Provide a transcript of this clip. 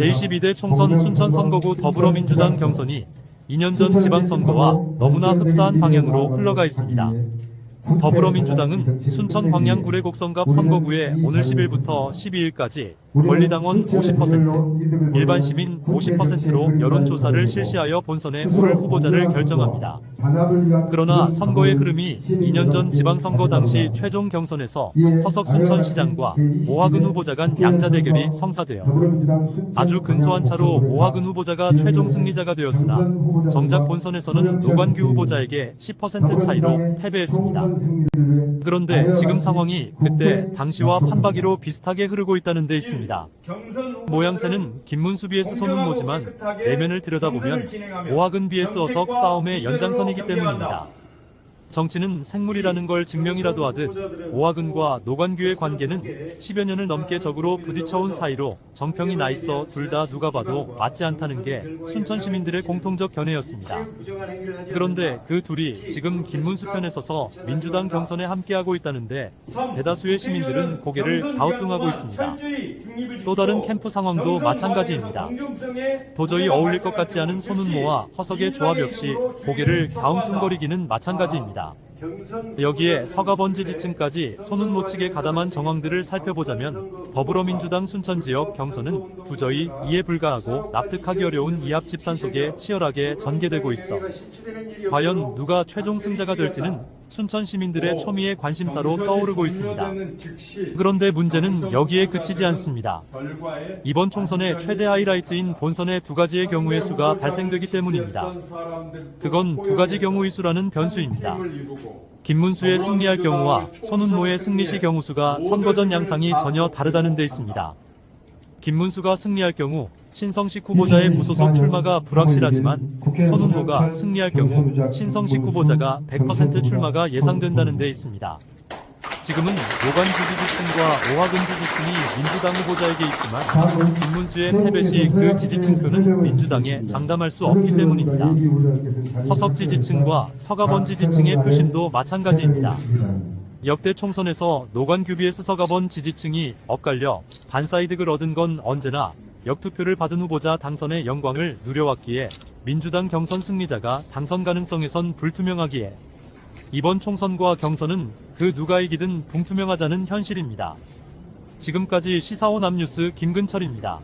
제22대 총선 순천 선거구 더불어민주당 경선이 2년 전 지방선거와 너무나 흡사한 방향으로 흘러가 있습니다. 더불어민주당은 순천 광양 구례곡성갑 선거구에 오늘 10일부터 12일까지 권리당원 50%, 일반 시민 50%로 여론조사를 실시하여 본선에 오를 후보자를 결정합니다. 그러나 선거의 흐름이 2년 전 지방선거 당시 최종 경선에서 허석 순천시장과 오하근 후보자 간 양자 대결이 성사되어 아주 근소한 차로 오하근 후보자가 최종 승리자가 되었으나 정작 본선에서는 노관규 후보자에게 10% 차이로 패배했습니다. 그런데 지금 상황이 그때 당시와 판박이로 비슷하게 흐르고 있다는 데 있습니다. 모양새는 김문수 vs 손흥모지만 내면을 들여다보면 오하근 vs 어석 싸움의 연장선이기 때문입니다. 정치는 생물이라는 걸 증명이라도 하듯 오하근과 노관규의 관계는 10여 년을 넘게 적으로 부딪혀온 사이로 정평이 나 있어 둘 다 누가 봐도 맞지 않다는 게 순천 시민들의 공통적 견해였습니다. 그런데 그 둘이 지금 김문수 편에 서서 민주당 경선에 함께하고 있다는데 대다수의 시민들은 고개를 갸우뚱하고 있습니다. 또 다른 캠프 상황도 마찬가지입니다. 도저히 어울릴 것 같지 않은 손은모와 허석의 조합 역시 고개를 갸우뚱거리기는 마찬가지입니다. 여기에 서가번 지지층까지 손은모 측에 가담한 정황들을 살펴보자면 더불어민주당 순천 지역 경선은 도저히 이해 불가하고 납득하기 어려운 이합 집산 속에 치열하게 전개되고 있어. 과연 누가 최종 승자가 될지는 순천 시민들의 초미의 관심사로 떠오르고 있습니다. 그런데 문제는 여기에 그치지 않습니다. 이번 총선의 최대 하이라이트인 본선의 두 가지의 경우의 수가 발생되기 때문입니다. 그건 두 가지 경우의 수라는 변수입니다. 김문수의 승리할 경우와 손은모의 승리시 경우 수가 선거 전 양상이 전혀 다르다는 데 있습니다. 김문수가 승리할 경우 신성식 후보자의 무소속 출마가 불확실하지만 손은모가 승리할 경우 신성식 후보자가 100% 출마가 예상된다는 데 있습니다. 지금은 노관주 지지층과 오하근 지지층이 민주당 후보자에게 있지만 김문수의 패배 시 그 지지층 표는 민주당에 장담할 수 없기 때문입니다. 허석 지지층과 서가번 지지층의 표심도 마찬가지입니다. 역대 총선에서 노관규 vs 서가번 지지층이 엇갈려 반사이득을 얻은 건 언제나 역투표를 받은 후보자 당선의 영광을 누려왔기에 민주당 경선 승리자가 당선 가능성에선 불투명하기에 이번 총선과 경선은 그 누가 이기든 붕투명하자는 현실입니다. 지금까지 시사원 암뉴스 김근철입니다.